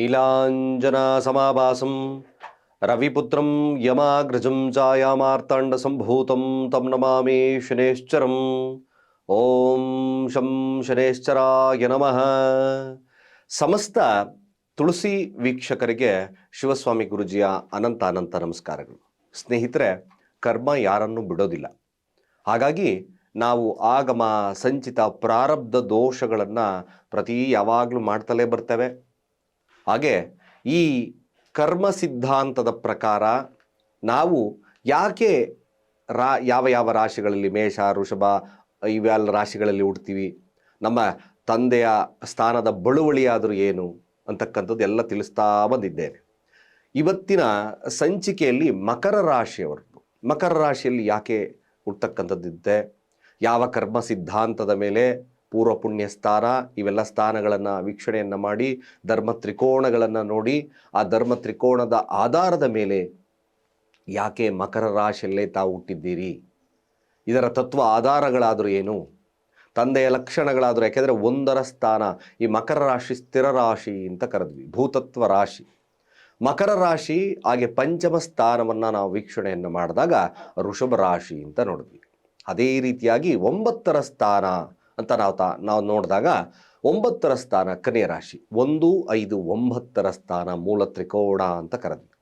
ನೀಲಾಂಜನಸಮಾಭಾಸಂ ರವಿಪುತ್ರಂ ಯಮಾಗ್ರಜಂ ಛಾಯಾಮಾರ್ತಾಂಡಸಂಭೂತಂ ತಂ ನಮಾಮಿ ಶನೇಶ್ಚರಂ ಓಂ ಶಂ ಶನೇಶ್ಚರಾಯ ನಮಃ ಸಮಸ್ತ ತುಳಸಿ ವೀಕ್ಷಕರಿಗೆ ಶಿವಸ್ವಾಮಿ ಗುರುಜಿಯ ಅನಂತ ಅನಂತ ನಮಸ್ಕಾರಗಳು. ಸ್ನೇಹಿತರೆ, ಕರ್ಮ ಯಾರನ್ನು ಬಿಡೋದಿಲ್ಲ. ಹಾಗಾಗಿ ನಾವು ಆಗಮ, ಸಂಚಿತ, ಪ್ರಾರಬ್ಧ ದೋಷಗಳನ್ನು ಪ್ರತಿ ಯಾವಾಗಲೂ ಮಾಡ್ತಲೇ ಬರ್ತೇವೆ. ಹಾಗೆ ಈ ಕರ್ಮ ಸಿದ್ಧಾಂತದ ಪ್ರಕಾರ ನಾವು ಯಾಕೆ ರಾ ಯಾವ ಯಾವ ರಾಶಿಗಳಲ್ಲಿ ಮೇಷ ಋಷಭ ಇವೆಲ್ಲ ರಾಶಿಗಳಲ್ಲಿ ಹುಡ್ತೀವಿ ನಮ್ಮ ತಂದೆಯ ಸ್ಥಾನದ ಬಳುವಳಿಯಾದರೂ ಏನು ಅಂತಕ್ಕಂಥದ್ದು ಎಲ್ಲ ತಿಳಿಸ್ತಾ ಬಂದಿದ್ದೇನೆ. ಇವತ್ತಿನ ಸಂಚಿಕೆಯಲ್ಲಿ ಮಕರ ರಾಶಿಯವರದ್ದು. ಮಕರ ರಾಶಿಯಲ್ಲಿ ಯಾಕೆ ಹುಡ್ತಕ್ಕಂಥದ್ದಿದ್ದೆ ಯಾವ ಕರ್ಮ ಸಿದ್ಧಾಂತದ ಮೇಲೆ ಪೂರ್ವ ಪುಣ್ಯ ಸ್ಥಾನ, ಇವೆಲ್ಲ ಸ್ಥಾನಗಳನ್ನು ವೀಕ್ಷಣೆಯನ್ನು ಮಾಡಿ, ಧರ್ಮ ತ್ರಿಕೋಣಗಳನ್ನು ನೋಡಿ, ಆ ಧರ್ಮ ತ್ರಿಕೋಣದ ಆಧಾರದ ಮೇಲೆ ಯಾಕೆ ಮಕರ ರಾಶಿಯಲ್ಲೇ ತಾವು ಹುಟ್ಟಿದ್ದೀರಿ? ಇದರ ತತ್ವ ಆಧಾರಗಳಾದರೂ ಏನು? ತಂದೆಯ ಲಕ್ಷಣಗಳಾದರೂ, ಯಾಕೆಂದರೆ ಒಂದರ ಸ್ಥಾನ, ಈ ಮಕರ ರಾಶಿ ಸ್ಥಿರ ರಾಶಿ ಅಂತ ಕರೆದ್ವಿ, ಭೂತತ್ವ ರಾಶಿ. ಮಕರ ರಾಶಿ, ಹಾಗೆ ಪಂಚಮ ಸ್ಥಾನವನ್ನು ನಾವು ವೀಕ್ಷಣೆಯನ್ನು ಮಾಡಿದಾಗ ಋಷಭ ರಾಶಿ ಅಂತ ನೋಡಿದ್ವಿ. ಅದೇ ರೀತಿಯಾಗಿ ಒಂಬತ್ತರ ಸ್ಥಾನ ಅಂತ ನಾವು ತಾ, ನಾವು ನೋಡಿದಾಗ ಒಂಬತ್ತರ ಸ್ಥಾನ ಕನ್ಯಾ ರಾಶಿ, ಒಂದು, ಐದು, ಒಂಬತ್ತರ ಸ್ಥಾನ ಮೂಲ ತ್ರಿಕೋಣ ಅಂತ ಕರೆದ್ವಿ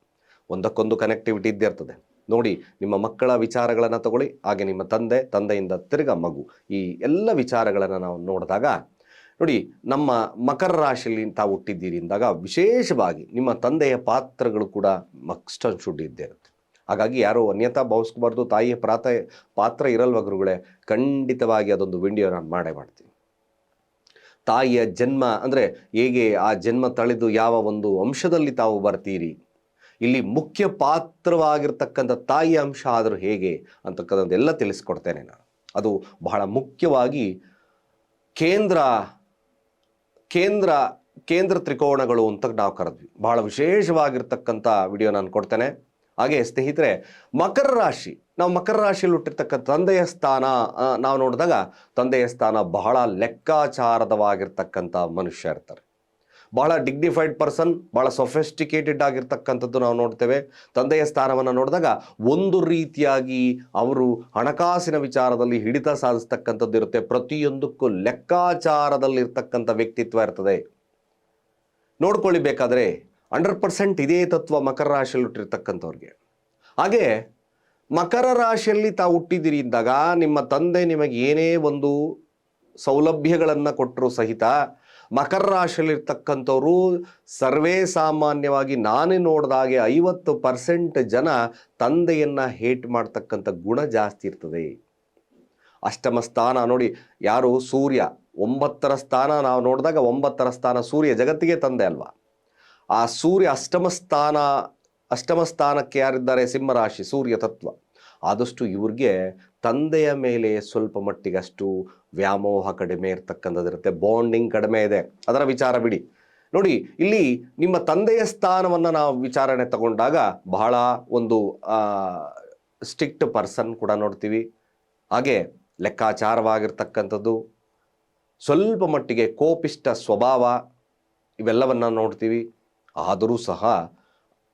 ಒಂದಕ್ಕೊಂದು ಕನೆಕ್ಟಿವಿಟಿ ಇದ್ದೇ ಇರ್ತದೆ. ನೋಡಿ, ನಿಮ್ಮ ಮಕ್ಕಳ ವಿಚಾರಗಳನ್ನು ತಗೊಳ್ಳಿ, ಹಾಗೆ ನಿಮ್ಮ ತಂದೆ, ತಂದೆಯಿಂದ ತಿರ್ಗ ಮಗು, ಈ ಎಲ್ಲ ವಿಚಾರಗಳನ್ನು ನಾವು ನೋಡಿದಾಗ, ನೋಡಿ, ನಮ್ಮ ಮಕರ ರಾಶಿಯಲ್ಲಿ ತಾವು ಹುಟ್ಟಿದ್ದೀರಿ ಅಂದಾಗ ವಿಶೇಷವಾಗಿ ನಿಮ್ಮ ತಂದೆಯ ಪಾತ್ರಗಳು ಕೂಡ ಮಕ್ಸ್ಟನ್ ಶುಡ್ ಇದ್ದೇ ಇರುತ್ತೆ. ಹಾಗಾಗಿ ಯಾರೋ ಅನ್ಯತಾ ಭಾವಿಸ್ಕೋಬಾರ್ದು, ತಾಯಿಯ ಪ್ರಾತ, ಪಾತ್ರ ಇರಲ್ವ ಗುರುಗಳೇ? ಖಂಡಿತವಾಗಿ ಅದೊಂದು ವಿಡಿಯೋ ನಾನು ಮಾಡೇ ಮಾಡ್ತೀನಿ. ತಾಯಿಯ ಜನ್ಮ, ಅಂದರೆ ಹೇಗೆ ಆ ಜನ್ಮ ತಳೆದು ಯಾವ ಒಂದು ಅಂಶದಲ್ಲಿ ತಾವು ಬರ್ತೀರಿ? ಇಲ್ಲಿ ಮುಖ್ಯ ಪಾತ್ರವಾಗಿರ್ತಕ್ಕಂಥ ತಾಯಿಯ ಅಂಶ ಆದರೂ ಹೇಗೆ ಅಂತಕ್ಕಂಥದ್ದೆಲ್ಲ ತಿಳಿಸ್ಕೊಡ್ತೇನೆ ನಾನು. ಅದು ಬಹಳ ಮುಖ್ಯವಾಗಿ ಕೇಂದ್ರ ಕೇಂದ್ರ ಕೇಂದ್ರ ತ್ರಿಕೋಣಗಳು ಅಂತ ನಾವು ಕರೆದ್ವಿ. ಬಹಳ ವಿಶೇಷವಾಗಿರ್ತಕ್ಕಂಥ ವಿಡಿಯೋ ನಾನು ಕೊಡ್ತೇನೆ. ಹಾಗೆ ಸ್ನೇಹಿತರೆ, ಮಕರ ರಾಶಿ. ನಾವು ಮಕರ ರಾಶಿಯಲ್ಲಿ ಹುಟ್ಟಿರ್ತಕ್ಕಂಥ ತಂದೆಯ ಸ್ಥಾನ ನಾವು ನೋಡಿದಾಗ ತಂದೆಯ ಸ್ಥಾನ ಬಹಳ ಲೆಕ್ಕಾಚಾರದವಾಗಿರ್ತಕ್ಕಂಥ ಮನುಷ್ಯ ಇರ್ತಾರೆ. ಬಹಳ ಡಿಗ್ನಿಫೈಡ್ ಪರ್ಸನ್ ಬಹಳ ಸೊಫೆಸ್ಟಿಕೇಟೆಡ್ ಆಗಿರ್ತಕ್ಕಂಥದ್ದು ನಾವು ನೋಡ್ತೇವೆ. ತಂದೆಯ ಸ್ಥಾನವನ್ನು ನೋಡಿದಾಗ ಒಂದು ರೀತಿಯಾಗಿ ಅವರು ಹಣಕಾಸಿನ ವಿಚಾರದಲ್ಲಿ ಹಿಡಿತ ಸಾಧಿಸ್ತಕ್ಕಂಥದ್ದು ಇರುತ್ತೆ. ಪ್ರತಿಯೊಂದಕ್ಕೂ ಲೆಕ್ಕಾಚಾರದಲ್ಲಿರ್ತಕ್ಕಂಥ ವ್ಯಕ್ತಿತ್ವ ಇರ್ತದೆ. ನೋಡ್ಕೊಳ್ಳಿ ಬೇಕಾದರೆ ಹಂಡ್ರೆಡ್ ಪರ್ಸೆಂಟ್ ಇದೇ ತತ್ವ ಮಕರ ರಾಶಿಯಲ್ಲಿ ಹುಟ್ಟಿರ್ತಕ್ಕಂಥವ್ರಿಗೆ. ಹಾಗೆ ಮಕರ ರಾಶಿಯಲ್ಲಿ ತಾವು ಹುಟ್ಟಿದ್ದೀರಿ ಇದ್ದಾಗ ನಿಮ್ಮ ತಂದೆ ನಿಮಗೆ ಏನೇ ಒಂದು ಸೌಲಭ್ಯಗಳನ್ನು ಕೊಟ್ಟರು ಸಹಿತ ಮಕರ ರಾಶಿಯಲ್ಲಿರ್ತಕ್ಕಂಥವ್ರು ಸರ್ವೇ ಸಾಮಾನ್ಯವಾಗಿ ನಾನೇ ನೋಡಿದಾಗೆ ಐವತ್ತು ಪರ್ಸೆಂಟ್ ಜನ ತಂದೆಯನ್ನು ಹೇಟ್ ಮಾಡ್ತಕ್ಕಂಥ ಗುಣ ಜಾಸ್ತಿ ಇರ್ತದೆ. ಅಷ್ಟಮ ಸ್ಥಾನ ನೋಡಿ ಯಾರು ಸೂರ್ಯ, ಒಂಬತ್ತರ ಸ್ಥಾನ ನಾವು ನೋಡಿದಾಗ ಒಂಬತ್ತರ ಸ್ಥಾನ ಸೂರ್ಯ, ಜಗತ್ತಿಗೆ ತಂದೆ ಅಲ್ವಾ? ಆ ಸೂರ್ಯ ಅಷ್ಟಮ ಸ್ಥಾನ, ಅಷ್ಟಮ ಸ್ಥಾನಕ್ಕೆ ಯಾರಿದ್ದಾರೆ? ಸಿಂಹರಾಶಿ, ಸೂರ್ಯ ತತ್ವ. ಆದಷ್ಟು ಇವ್ರಿಗೆ ತಂದೆಯ ಮೇಲೆ ಸ್ವಲ್ಪ ಮಟ್ಟಿಗೆ ಅಷ್ಟು ವ್ಯಾಮೋಹ ಕಡಿಮೆ ಇರತಕ್ಕಂಥದ್ದಿರುತ್ತೆ ಬಾಂಡಿಂಗ್ ಕಡಿಮೆ ಇದೆ. ಅದರ ವಿಚಾರ ಬಿಡಿ. ನೋಡಿ, ಇಲ್ಲಿ ನಿಮ್ಮ ತಂದೆಯ ಸ್ಥಾನವನ್ನು ನಾವು ವಿಚಾರಣೆ ತಗೊಂಡಾಗ ಬಹಳ ಒಂದು ಸ್ಟ್ರಿಕ್ಟ್ ಪರ್ಸನ್ ಕೂಡ ನೋಡ್ತೀವಿ. ಹಾಗೆ ಲೆಕ್ಕಾಚಾರವಾಗಿರ್ತಕ್ಕಂಥದ್ದು. ಸ್ವಲ್ಪ ಮಟ್ಟಿಗೆ ಕೋಪಿಷ್ಟ ಸ್ವಭಾವ ಇವೆಲ್ಲವನ್ನು ನೋಡ್ತೀವಿ. ಆದರೂ ಸಹ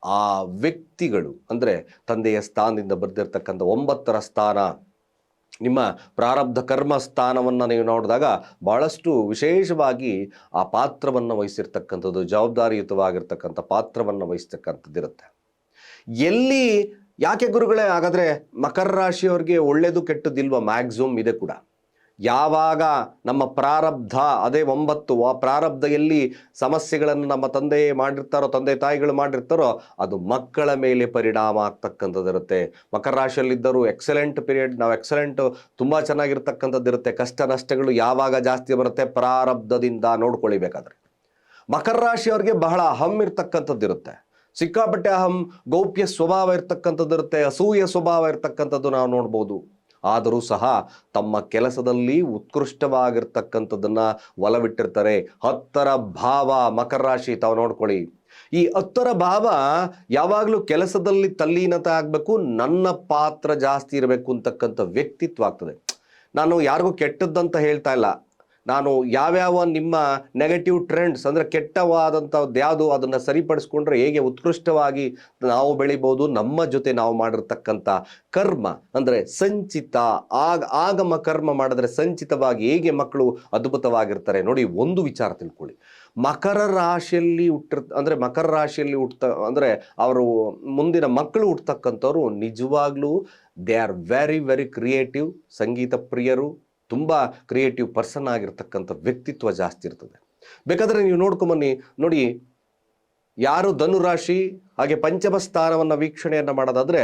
ಆ ವ್ಯಕ್ತಿಗಳು, ಅಂದರೆ ತಂದೆಯ ಸ್ಥಾನದಿಂದ ಬರೆದಿರ್ತಕ್ಕಂಥ ಒಂಬತ್ತರ ಸ್ಥಾನ, ನಿಮ್ಮ ಪ್ರಾರಬ್ಧ ಕರ್ಮ ಸ್ಥಾನವನ್ನು ನೀವು ನೋಡಿದಾಗ ಬಹಳಷ್ಟು ವಿಶೇಷವಾಗಿ ಆ ಪಾತ್ರವನ್ನು ವಹಿಸಿರ್ತಕ್ಕಂಥದ್ದು, ಜವಾಬ್ದಾರಿಯುತವಾಗಿರ್ತಕ್ಕಂಥ ಪಾತ್ರವನ್ನು ವಹಿಸ್ತಕ್ಕಂಥದ್ದಿರುತ್ತೆ. ಎಲ್ಲಿ, ಯಾಕೆ ಗುರುಗಳೇ, ಹಾಗಾದರೆ ಮಕರ ರಾಶಿಯವ್ರಿಗೆ ಒಳ್ಳೆಯದು ಕೆಟ್ಟದಿಲ್ವ ಮ್ಯಾಕ್ಸಿಮಮ್ ಇದೆ ಕೂಡ. ಯಾವಾಗ ನಮ್ಮ ಪ್ರಾರಬ್ಧ, ಅದೇ ಒಂಬತ್ತು, ಆ ಪ್ರಾರಬ್ಧ ಎಲ್ಲಿ ಸಮಸ್ಯೆಗಳನ್ನು ನಮ್ಮ ತಂದೆ ಮಾಡಿರ್ತಾರೋ, ತಂದೆ ತಾಯಿಗಳು ಮಾಡಿರ್ತಾರೋ, ಅದು ಮಕ್ಕಳ ಮೇಲೆ ಪರಿಣಾಮ ಆಗ್ತಕ್ಕಂಥದ್ದಿರುತ್ತೆ ಮಕರ ರಾಶಿಯಲ್ಲಿದ್ದರೂ ಎಕ್ಸಲೆಂಟ್ ಪೀರಿಯಡ್ ನಾವು ಎಕ್ಸಲೆಂಟ್ ತುಂಬ ಚೆನ್ನಾಗಿರ್ತಕ್ಕಂಥದ್ದಿರುತ್ತೆ ಕಷ್ಟ ನಷ್ಟಗಳು ಯಾವಾಗ ಜಾಸ್ತಿ ಬರುತ್ತೆ? ಪ್ರಾರಬ್ಧದಿಂದ ನೋಡ್ಕೊಳ್ಳಿ ಬೇಕಾದ್ರೆ ಮಕರ ರಾಶಿಯವ್ರಿಗೆ ಬಹಳ ಅಹಂ ಇರ್ತಕ್ಕಂಥದ್ದಿರುತ್ತೆ ಸಿಕ್ಕಾಪಟ್ಟೆ ಅಹಂ, ಗೌಪ್ಯ ಸ್ವಭಾವ ಇರ್ತಕ್ಕಂಥದ್ದು ಇರುತ್ತೆ, ಅಸೂಯ ಸ್ವಭಾವ ಇರ್ತಕ್ಕಂಥದ್ದು ನಾವು ನೋಡ್ಬೋದು. ಆದರೂ ಸಹ ತಮ್ಮ ಕೆಲಸದಲ್ಲಿ ಉತ್ಕೃಷ್ಟವಾಗಿರ್ತಕ್ಕಂಥದ್ದನ್ನು ಒಲವಿಟ್ಟಿರ್ತಾರೆ. ಹತ್ತರ ಭಾವ ಮಕರ ರಾಶಿ ತಾವು ನೋಡ್ಕೊಳ್ಳಿ. ಈ ಹತ್ತರ ಭಾವ ಯಾವಾಗಲೂ ಕೆಲಸದಲ್ಲಿ ತಲ್ಲೀನತೆ ಆಗಬೇಕು, ನನ್ನ ಪಾತ್ರ ಜಾಸ್ತಿ ಇರಬೇಕು ಅಂತಕ್ಕಂಥ ವ್ಯಕ್ತಿತ್ವ ಆಗ್ತದೆ. ನಾನು ಯಾರಿಗೂ ಕೆಟ್ಟದ್ದಂತ ಹೇಳ್ತಾ ಇಲ್ಲ. ನಾನು ಯಾವ್ಯಾವ ನಿಮ್ಮ ನೆಗೆಟಿವ್ ಟ್ರೆಂಡ್ಸ್ ಅಂದರೆ ಕೆಟ್ಟವಾದಂಥದ್ದು ಯಾವುದು ಅದನ್ನು ಸರಿಪಡಿಸ್ಕೊಂಡ್ರೆ ಹೇಗೆ ಉತ್ಕೃಷ್ಟವಾಗಿ ನಾವು ಬೆಳಿಬೋದು, ನಮ್ಮ ಜೊತೆ ನಾವು ಮಾಡಿರ್ತಕ್ಕಂಥ ಕರ್ಮ ಅಂದರೆ ಸಂಚಿತ, ಆಗ, ಆಗಮ ಕರ್ಮ ಮಾಡಿದ್ರೆ ಸಂಚಿತವಾಗಿ ಹೇಗೆ ಮಕ್ಕಳು ಅದ್ಭುತವಾಗಿರ್ತಾರೆ ನೋಡಿ ಒಂದು ವಿಚಾರ ತಿಳ್ಕೊಳ್ಳಿ. ಮಕರ ರಾಶಿಯಲ್ಲಿ ಹುಟ್ಟಿರ್, ಅಂದರೆ ಮಕರ ರಾಶಿಯಲ್ಲಿ ಹುಟ್ಟ, ಅಂದರೆ ಅವರು ಮುಂದಿನ ಮಕ್ಕಳು ಹುಟ್ಟತಕ್ಕಂಥವ್ರು ನಿಜವಾಗ್ಲೂ they are very very creative ಸಂಗೀತ ಪ್ರಿಯರು ತುಂಬ ಕ್ರಿಯೇಟಿವ್ ಪರ್ಸನ್ ಆಗಿರ್ತಕ್ಕಂಥ ವ್ಯಕ್ತಿತ್ವ ಜಾಸ್ತಿ ಇರ್ತದೆ. ಬೇಕಾದರೆ ನೀವು ನೋಡ್ಕೊಂಬನ್ನಿ, ನೋಡಿ, ಯಾರು ಧನುರಾಶಿ ಹಾಗೆ ಪಂಚಮ ಸ್ಥಾನವನ್ನು ವೀಕ್ಷಣೆಯನ್ನು ಮಾಡೋದಾದರೆ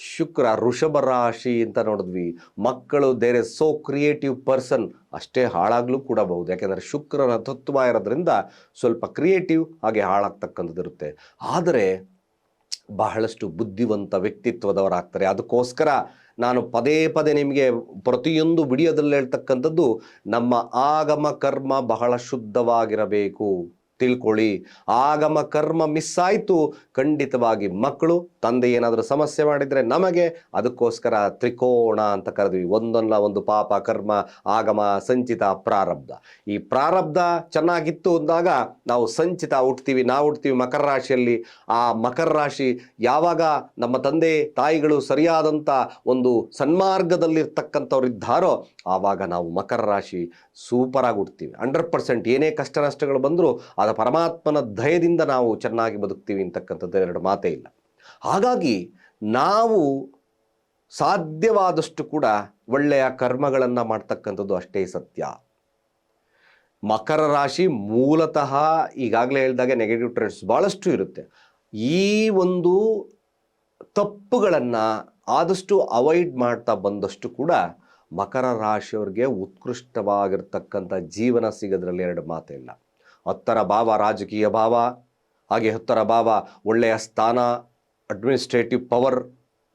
ಶುಕ್ರ ಋಷಭ ರಾಶಿ ಅಂತ ನೋಡಿದ್ವಿ. ಮಕ್ಕಳು there is so creative person ಅಷ್ಟೇ ಹಾಳಾಗ್ಲೂ ಕೂಡ ಬಹುದು. ಯಾಕೆಂದರೆ ಶುಕ್ರನ ತತ್ವ ಇರೋದ್ರಿಂದ ಸ್ವಲ್ಪ ಕ್ರಿಯೇಟಿವ್ ಹಾಗೆ ಹಾಳಾಗ್ತಕ್ಕಂಥದ್ದು ಇರುತ್ತೆ. ಆದರೆ ಬಹಳಷ್ಟು ಬುದ್ಧಿವಂತ ವ್ಯಕ್ತಿತ್ವದವರಾಗ್ತಾರೆ. ಅದಕ್ಕೋಸ್ಕರ ನಾನು ಪದೇ ಪದೇ ನಿಮಗೆ ಪ್ರತಿಯೊಂದು ವಿಡಿಯೋದಲ್ಲಿ ಹೇಳ್ತಕ್ಕಂಥದ್ದು ನಮ್ಮ ಆಗಮ ಕರ್ಮ ಬಹಳ ಶುದ್ಧವಾಗಿರಬೇಕು. ತಿಳ್ಕೊಳ್ಳಿ. ಆಗಮ ಕರ್ಮ ಮಿಸ್ ಆಯಿತು ಖಂಡಿತವಾಗಿ ಮಕ್ಕಳು, ತಂದೆ ಏನಾದರೂ ಸಮಸ್ಯೆ ಮಾಡಿದರೆ ನಮಗೆ ಅದಕ್ಕೋಸ್ಕರ ತ್ರಿಕೋಣ ಅಂತ ಕರೆದ್ವಿ. ಒಂದಲ್ಲ ಒಂದು ಪಾಪ ಕರ್ಮ, ಆಗಮ, ಸಂಚಿತ, ಪ್ರಾರಬ್ಧ. ಈ ಪ್ರಾರಬ್ಧ ಚೆನ್ನಾಗಿತ್ತು ಅಂದಾಗ ನಾವು ಸಂಚಿತ ಹುಟ್ತೀವಿ, ನಾವು ಹುಟ್ತೀವಿ ಮಕರ ರಾಶಿಯಲ್ಲಿ. ಆ ಮಕರ ರಾಶಿ ಯಾವಾಗ ನಮ್ಮ ತಂದೆ, ತಾಯಿಗಳು ಸರಿಯಾದಂಥ ಒಂದು ಸನ್ಮಾರ್ಗದಲ್ಲಿರ್ತಕ್ಕಂಥವ್ರು ಇದ್ದಾರೋ, ಆವಾಗ ನಾವು ಮಕರ ರಾಶಿ ಸೂಪರಾಗಿ ಹುಡ್ತೀವಿ ಹಂಡ್ರೆಡ್ ಪರ್ಸೆಂಟ್ ಏನೇ ಕಷ್ಟ ನಷ್ಟಗಳು ಬಂದರೂ ಆದ ಪರಮಾತ್ಮನ ದಯದಿಂದ ನಾವು ಚೆನ್ನಾಗಿ ಬದುಕ್ತೀವಿ ಅಂತಕ್ಕಂಥದ್ದು ಎರಡು ಮಾತೇ ಇಲ್ಲ. ಹಾಗಾಗಿ ನಾವು ಸಾಧ್ಯವಾದಷ್ಟು ಕೂಡ ಒಳ್ಳೆಯ ಕರ್ಮಗಳನ್ನು ಮಾಡ್ತಕ್ಕಂಥದ್ದು ಅಷ್ಟೇ ಸತ್ಯ. ಮಕರ ರಾಶಿ ಮೂಲತಃ ಈಗಾಗಲೇ ಹೇಳಿದಾಗೆ ನೆಗೆಟಿವ್ ಟ್ರೆಂಡ್ಸ್ ಭಾಳಷ್ಟು ಇರುತ್ತೆ. ಈ ಒಂದು ತಪ್ಪುಗಳನ್ನು ಆದಷ್ಟು ಅವಾಯ್ಡ್ ಮಾಡ್ತಾ ಬಂದಷ್ಟು ಕೂಡ ಮಕರ ರಾಶಿಯವ್ರಿಗೆ ಉತ್ಕೃಷ್ಟವಾಗಿರ್ತಕ್ಕಂಥ ಜೀವನ ಸಿಗೋದ್ರಲ್ಲಿ ಎರಡು ಮಾತಿಲ್ಲ. ಹತ್ತರ ಭಾವ ರಾಜಕೀಯ ಭಾವ, ಹಾಗೆ ಹತ್ತರ ಭಾವ ಒಳ್ಳೆಯ ಸ್ಥಾನ ಅಡ್ಮಿನಿಸ್ಟ್ರೇಟಿವ್ ಪವರ್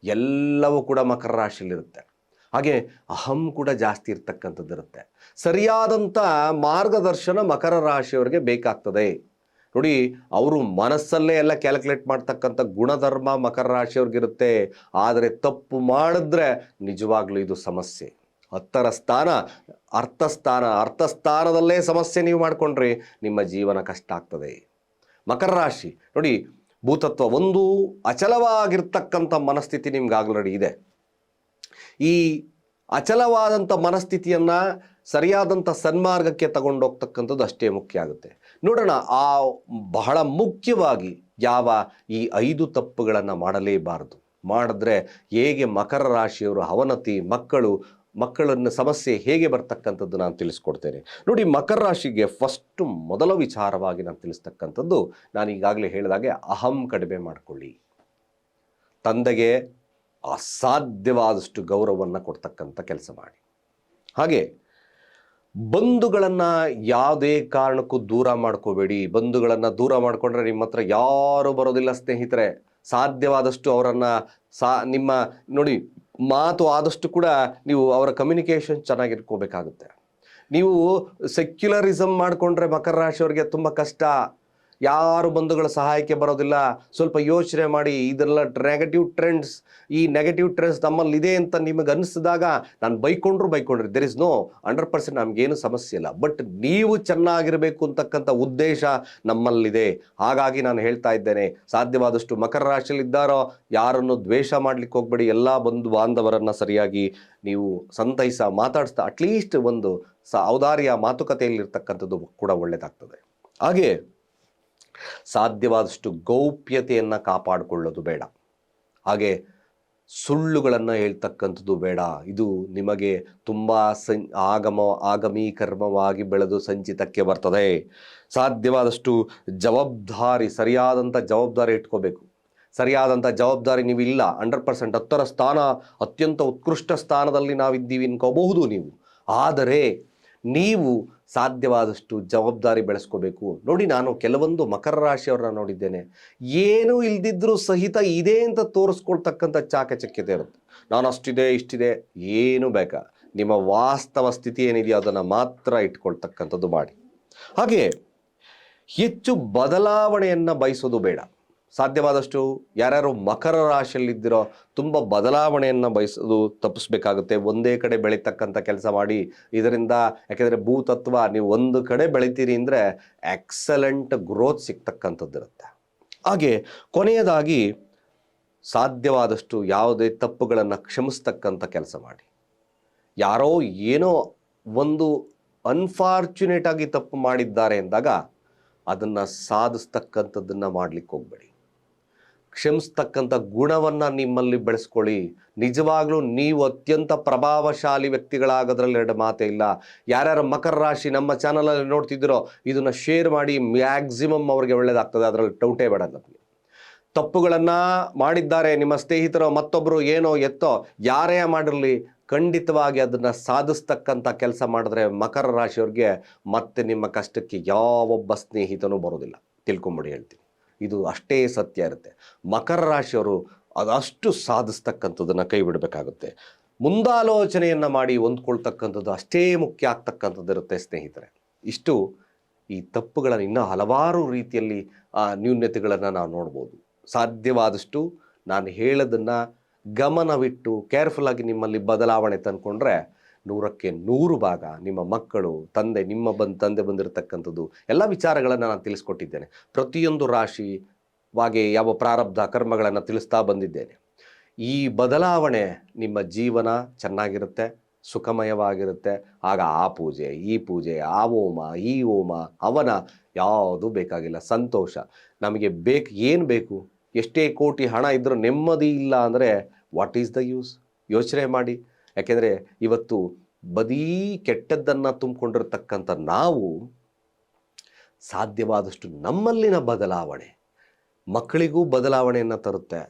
ಎಲ್ಲವೂ ಕೂಡ ಮಕರ ರಾಶಿಯಲ್ಲಿರುತ್ತೆ. ಹಾಗೆ ಅಹಂ ಕೂಡ ಜಾಸ್ತಿ ಇರ್ತಕ್ಕಂಥದ್ದು ಇರುತ್ತೆ. ಸರಿಯಾದಂಥ ಮಾರ್ಗದರ್ಶನ ಮಕರ ರಾಶಿಯವರಿಗೆ ಬೇಕಾಗ್ತದೆ. ನೋಡಿ, ಅವರು ಮನಸ್ಸಲ್ಲೇ ಎಲ್ಲ ಕ್ಯಾಲ್ಕುಲೇಟ್ ಮಾಡ್ತಕ್ಕಂಥ ಗುಣಧರ್ಮ ಮಕರ ರಾಶಿಯವ್ರಿಗಿರುತ್ತೆ. ಆದರೆ ತಪ್ಪು ಮಾಡಿದ್ರೆ ನಿಜವಾಗ್ಲೂ ಇದು ಸಮಸ್ಯೆ. ಹತ್ತರ ಸ್ಥಾನ ಅರ್ಥಸ್ಥಾನ, ಅರ್ಥಸ್ಥಾನದಲ್ಲೇ ಸಮಸ್ಯೆ ನೀವು ಮಾಡಿಕೊಂಡ್ರೆ ನಿಮ್ಮ ಜೀವನ ಕಷ್ಟ ಆಗ್ತದೆ. ಮಕರ ರಾಶಿ, ನೋಡಿ ಭೂತತ್ವ ಒಂದು ಅಚಲವಾಗಿರ್ತಕ್ಕಂಥ ಮನಸ್ಥಿತಿ ನಿಮ್ಗೆ ಆಲ್ರೆಡಿ ಇದೆ. ಈ ಅಚಲವಾದಂಥ ಮನಸ್ಥಿತಿಯನ್ನು ಸರಿಯಾದಂಥ ಸನ್ಮಾರ್ಗಕ್ಕೆ ತಗೊಂಡೋಗ್ತಕ್ಕಂಥದ್ದು ಅಷ್ಟೇ ಮುಖ್ಯ ಆಗುತ್ತೆ. ನೋಡೋಣ, ಆ ಬಹಳ ಮುಖ್ಯವಾಗಿ ಯಾವ ಈ ಐದು ತಪ್ಪುಗಳನ್ನು ಮಾಡಲೇಬಾರದು. ಮಾಡಿದ್ರೆ ಹೇಗೆ ಮಕರ ರಾಶಿಯವರು ಅವನತಿ, ಮಕ್ಕಳು ಮಕ್ಕಳನ್ನ ಸಮಸ್ಯೆ ಹೇಗೆ ಬರ್ತಕ್ಕಂಥದ್ದು ನಾನು ತಿಳಿಸ್ಕೊಡ್ತೇನೆ. ನೋಡಿ, ಮಕರ ರಾಶಿಗೆ ಫಸ್ಟ್ ಮೊದಲ ವಿಚಾರವಾಗಿ ನಾನು ತಿಳಿಸ್ತಕ್ಕಂಥದ್ದು, ನಾನು ಈಗಾಗಲೇ ಹೇಳಿದಾಗೆ ಅಹಂ ಕಡಿಮೆ ಮಾಡಿಕೊಳ್ಳಿ. ತಂದೆಗೆ ಅಸಾಧ್ಯವಾದಷ್ಟು ಗೌರವವನ್ನು ಕೊಡ್ತಕ್ಕಂಥ ಕೆಲಸ ಮಾಡಿ. ಹಾಗೆ ಬಂಧುಗಳನ್ನು ಯಾವುದೇ ಕಾರಣಕ್ಕೂ ದೂರ ಮಾಡ್ಕೋಬೇಡಿ. ಬಂಧುಗಳನ್ನು ದೂರ ಮಾಡಿಕೊಂಡ್ರೆ ನಿಮ್ಮ ಹತ್ರ ಯಾರೂ ಬರೋದಿಲ್ಲ ಸ್ನೇಹಿತರೆ. ಸಾಧ್ಯವಾದಷ್ಟು ಅವರನ್ನು ಸಾ ನಿಮ್ಮ, ನೋಡಿ ಮಾತು ಆದಷ್ಟು ಕೂಡ ನೀವು ಅವರ ಕಮ್ಯುನಿಕೇಷನ್ ಚೆನ್ನಾಗಿಟ್ಕೋಬೇಕಾಗುತ್ತೆ. ನೀವು ಸೆಕ್ಯುಲರಿಸಮ್ ಮಾಡಿಕೊಂಡ್ರೆ ಮಕರ ರಾಶಿಯವರಿಗೆ ತುಂಬ ಕಷ್ಟ. ಯಾರು ಬಂಧುಗಳ ಸಹಾಯಕ್ಕೆ ಬರೋದಿಲ್ಲ. ಸ್ವಲ್ಪ ಯೋಚನೆ ಮಾಡಿ, ಇದೆಲ್ಲ ನೆಗೆಟಿವ್ ಟ್ರೆಂಡ್ಸ್ ಈ ನೆಗೆಟಿವ್ ಟ್ರೆಂಡ್ಸ್ ನಮ್ಮಲ್ಲಿದೆ ಅಂತ ನಿಮಗೆ ಅನಿಸಿದಾಗ ನಾನು ಬೈಕೊಂಡ್ರು ಬೈಕೊಂಡ್ರಿ. There is no hundred percent ನಮಗೇನು ಸಮಸ್ಯೆ ಇಲ್ಲ. ಬಟ್ ನೀವು ಚೆನ್ನಾಗಿರಬೇಕು ಅಂತಕ್ಕಂಥ ಉದ್ದೇಶ ನಮ್ಮಲ್ಲಿದೆ. ಹಾಗಾಗಿ ನಾನು ಹೇಳ್ತಾ ಇದ್ದೇನೆ, ಸಾಧ್ಯವಾದಷ್ಟು ಮಕರ ರಾಶಿಯಲ್ಲಿದ್ದಾರೋ, ಯಾರನ್ನು ದ್ವೇಷ ಮಾಡ್ಲಿಕ್ಕೆ ಹೋಗ್ಬೇಡಿ. ಎಲ್ಲ ಬಂಧು ಬಾಂಧವರನ್ನು ಸರಿಯಾಗಿ ನೀವು ಸಂತೈಸ, ಮಾತಾಡಿಸ್ತಾ ಅಟ್ಲೀಸ್ಟ್ ಒಂದು ಸ, ಔದಾರ್ಯ ಮಾತುಕತೆಯಲ್ಲಿರ್ತಕ್ಕಂಥದ್ದು ಕೂಡ ಒಳ್ಳೆಯದಾಗ್ತದೆ ಹಾಗೆ ಸಾಧ್ಯವಾದಷ್ಟು ಗೌಪ್ಯತೆಯನ್ನು ಕಾಪಾಡಿಕೊಳ್ಳೋದು ಬೇಡ. ಹಾಗೆ ಸುಳ್ಳುಗಳನ್ನು ಹೇಳ್ತಕ್ಕಂಥದ್ದು ಬೇಡ. ಇದು ನಿಮಗೆ ತುಂಬ ಸಂ, ಆಗಮ, ಆಗಮೀಕರ್ಮವಾಗಿ ಬೆಳೆದು ಸಂಚಿತಕ್ಕೆ ಬರ್ತದೆ. ಸಾಧ್ಯವಾದಷ್ಟು ಜವಾಬ್ದಾರಿ ಸರಿಯಾದಂಥ ಜವಾಬ್ದಾರಿ ಇಟ್ಕೋಬೇಕು. ಸರಿಯಾದಂಥ ಜವಾಬ್ದಾರಿ ನೀವು ಇಲ್ಲ ಹಂಡ್ರೆಡ್ ಪರ್ಸೆಂಟ್ ಹತ್ತರ ಸ್ಥಾನ, ಅತ್ಯಂತ ಉತ್ಕೃಷ್ಟ ಸ್ಥಾನದಲ್ಲಿ ನಾವಿದ್ದೀವಿ ಅನ್ಕೋಬಹುದು ನೀವು. ಆದರೆ, ನೀವು ಸಾಧ್ಯವಾದಷ್ಟು ಜವಾಬ್ದಾರಿ ಬೆಳೆಸ್ಕೋಬೇಕು. ನೋಡಿ ನಾನು ಕೆಲವೊಂದು ಮಕರ ರಾಶಿಯವರನ್ನ ನೋಡಿದ್ದೇನೆ. ಏನೂ ಇಲ್ದಿದ್ರೂ ಸಹಿತ ಇದೆ ಅಂತ ತೋರಿಸ್ಕೊಳ್ತಕ್ಕಂಥ ಚಾಕಚಕ್ಯತೆ ಇರುತ್ತೆ. ನಾನು ಅಷ್ಟಿದೆ, ಇಷ್ಟಿದೆ, ಏನು ಬೇಕಾ. ನಿಮ್ಮ ವಾಸ್ತವ ಸ್ಥಿತಿ ಏನಿದೆಯೋ ಅದನ್ನು ಮಾತ್ರ ಇಟ್ಕೊಳ್ತಕ್ಕಂಥದ್ದು ಮಾಡಿ. ಹಾಗೆ ಹೆಚ್ಚು ಬದಲಾವಣೆಯನ್ನು ಬಯಸೋದು ಬೇಡ. ಸಾಧ್ಯವಾದಷ್ಟು ಯಾರ್ಯಾರು ಮಕರ ರಾಶಿಯಲ್ಲಿದ್ದಿರೋ ತುಂಬ ಬದಲಾವಣೆಯನ್ನು ಬಯಸೋದು ತಪ್ಪಿಸ್ಬೇಕಾಗುತ್ತೆ. ಒಂದೇ ಕಡೆ ಬೆಳೀತಕ್ಕಂಥ ಕೆಲಸ ಮಾಡಿ, ಇದರಿಂದ ಯಾಕೆಂದರೆ ಭೂತತ್ವ, ನೀವು ಒಂದು ಕಡೆ ಬೆಳಿತೀರಿ ಅಂದರೆ ಎಕ್ಸಲೆಂಟ್ ಗ್ರೋತ್ ಸಿಗ್ತಕ್ಕಂಥದ್ದಿರುತ್ತೆ. ಹಾಗೆ ಕೊನೆಯದಾಗಿ ಸಾಧ್ಯವಾದಷ್ಟು ಯಾವುದೇ ತಪ್ಪುಗಳನ್ನು ಕ್ಷಮಿಸ್ತಕ್ಕಂಥ ಕೆಲಸ ಮಾಡಿ. ಯಾರೋ ಏನೋ ಒಂದು ಅನ್ಫಾರ್ಚುನೇಟಾಗಿ ತಪ್ಪು ಮಾಡಿದ್ದಾರೆ ಅಂದಾಗ ಅದನ್ನು ಸಾಧಿಸ್ತಕ್ಕಂಥದ್ದನ್ನು ಮಾಡಲಿಕ್ಕೆ ಹೋಗಬೇಡಿ ಕ್ಷಮಿಸ್ತಕ್ಕಂಥ ಗುಣವನ್ನು ನಿಮ್ಮಲ್ಲಿ ಬೆಳೆಸ್ಕೊಳ್ಳಿ. ನಿಜವಾಗ್ಲೂ ನೀವು ಅತ್ಯಂತ ಪ್ರಭಾವಶಾಲಿ ವ್ಯಕ್ತಿಗಳಾಗೋದ್ರಲ್ಲಿ ಎರಡು ಮಾತೇ ಇಲ್ಲ. ಯಾರ್ಯಾರ ಮಕರ ರಾಶಿ ನಮ್ಮ ಚಾನಲಲ್ಲಿ ನೋಡ್ತಿದ್ದೀರೋ, ಇದನ್ನು ಶೇರ್ ಮಾಡಿ ಮ್ಯಾಕ್ಸಿಮಮ್ ಅವ್ರಿಗೆ ಒಳ್ಳೇದಾಗ್ತದೆ. ಅದರಲ್ಲಿ ಟೌಟೇ ಬೇಡ ನಮಗೆ. ತಪ್ಪುಗಳನ್ನು ಮಾಡಿದ್ದಾರೆ, ನಿಮ್ಮ ಸ್ನೇಹಿತರೋ ಮತ್ತೊಬ್ಬರು ಏನೋ ಎತ್ತೋ, ಯಾರೇ ಮಾಡಿರಲಿ, ಖಂಡಿತವಾಗಿ ಅದನ್ನು ಸಾಧಿಸ್ತಕ್ಕಂಥ ಕೆಲಸ ಮಾಡಿದ್ರೆ ಮಕರ ರಾಶಿಯವ್ರಿಗೆ ಮತ್ತೆ ನಿಮ್ಮ ಕಷ್ಟಕ್ಕೆ ಯಾವೊಬ್ಬ ಸ್ನೇಹಿತನೂ ಬರೋದಿಲ್ಲ. ತಿಳ್ಕೊಂಬಿಡಿ ಹೇಳ್ತೀನಿ. ಇದು ಅಷ್ಟೇ ಸತ್ಯ ಇರುತ್ತೆ. ಮಕರ ರಾಶಿಯವರು ಅದಷ್ಟು ಸಾಧಿಸ್ತಕ್ಕಂಥದ್ದನ್ನು ಕೈ ಬಿಡಬೇಕಾಗುತ್ತೆ ಮುಂದಾಲೋಚನೆಯನ್ನು ಮಾಡಿ ಹೊಂದ್ಕೊಳ್ತಕ್ಕಂಥದ್ದು ಅಷ್ಟೇ ಮುಖ್ಯ ಆಗ್ತಕ್ಕಂಥದ್ದು ಇರುತ್ತೆ ಸ್ನೇಹಿತರೆ. ಇಷ್ಟು ಈ ತಪ್ಪುಗಳನ್ನು ಇನ್ನೂ ಹಲವಾರು ರೀತಿಯಲ್ಲಿ ಆ ನ್ಯೂನ್ಯತೆಗಳನ್ನು ನಾವು ನೋಡ್ಬೋದು. ಸಾಧ್ಯವಾದಷ್ಟು ನಾನು ಹೇಳೋದನ್ನು ಗಮನವಿಟ್ಟು ಕೇರ್ಫುಲ್ಲಾಗಿ ನಿಮ್ಮಲ್ಲಿ ಬದಲಾವಣೆ ತಂದ್ಕೊಂಡ್ರೆ ನೂರಕ್ಕೆ ನೂರು ಭಾಗ ನಿಮ್ಮ ಮಕ್ಕಳು, ತಂದೆ, ನಿಮ್ಮ ಬಂದು, ತಂದೆ ಬಂದಿರತಕ್ಕಂಥದ್ದು, ಎಲ್ಲ ವಿಚಾರಗಳನ್ನು ನಾನು ತಿಳಿಸ್ಕೊಟ್ಟಿದ್ದೇನೆ. ಪ್ರತಿಯೊಂದು ರಾಶಿ ವಾಗೆ ಯಾವ ಪ್ರಾರಬ್ಧ ಕರ್ಮಗಳನ್ನು ತಿಳಿಸ್ತಾ ಬಂದಿದ್ದೇನೆ. ಈ ಬದಲಾವಣೆ ನಿಮ್ಮ ಜೀವನ ಚೆನ್ನಾಗಿರುತ್ತೆ, ಸುಖಮಯವಾಗಿರುತ್ತೆ. ಆಗ ಆ ಪೂಜೆ, ಈ ಪೂಜೆ, ಆ ಹೋಮ, ಈ ಹೋಮ, ಅವನ ಯಾವುದು ಬೇಕಾಗಿಲ್ಲ, ಸಂತೋಷ. ನಮಗೆ ಬೇಕು, ಏನು ಬೇಕು? ಎಷ್ಟೇ ಕೋಟಿ ಹಣ ಇದ್ದರೂ ನೆಮ್ಮದಿ ಇಲ್ಲ ಅಂದರೆ ವಾಟ್ ಈಸ್ ದ ಯೂಸ್ ಯೋಚನೆ ಮಾಡಿ. ಯಾಕೆಂದರೆ ಇವತ್ತು ಬದೀ ಕೆಟ್ಟದ್ದನ್ನು ತುಂಬಿಕೊಂಡಿರ್ತಕ್ಕಂಥ ನಾವು ಸಾಧ್ಯವಾದಷ್ಟು ನಮ್ಮಲ್ಲಿನ ಬದಲಾವಣೆ, ಮಕ್ಕಳಿಗೂ ಬದಲಾವಣೆಯನ್ನು ತರುತ್ತೆ,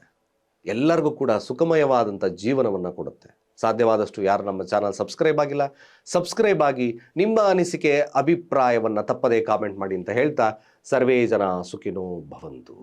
ಎಲ್ಲರಿಗೂ ಕೂಡ ಸುಖಮಯವಾದಂಥ ಜೀವನವನ್ನು ಕೊಡುತ್ತೆ. ಸಾಧ್ಯವಾದಷ್ಟು ಯಾರು ನಮ್ಮ ಚಾನಲ್ ಸಬ್ಸ್ಕ್ರೈಬ್ ಆಗಿಲ್ಲ, ಸಬ್ಸ್ಕ್ರೈಬ್ ಆಗಿ ನಿಮ್ಮ ಅನಿಸಿಕೆ, ಅಭಿಪ್ರಾಯವನ್ನು ತಪ್ಪದೇ ಕಾಮೆಂಟ್ ಮಾಡಿ ಅಂತ ಹೇಳ್ತಾ ಸರ್ವೇ ಜನ ಸುಖಿನೋ ಭವಂತು.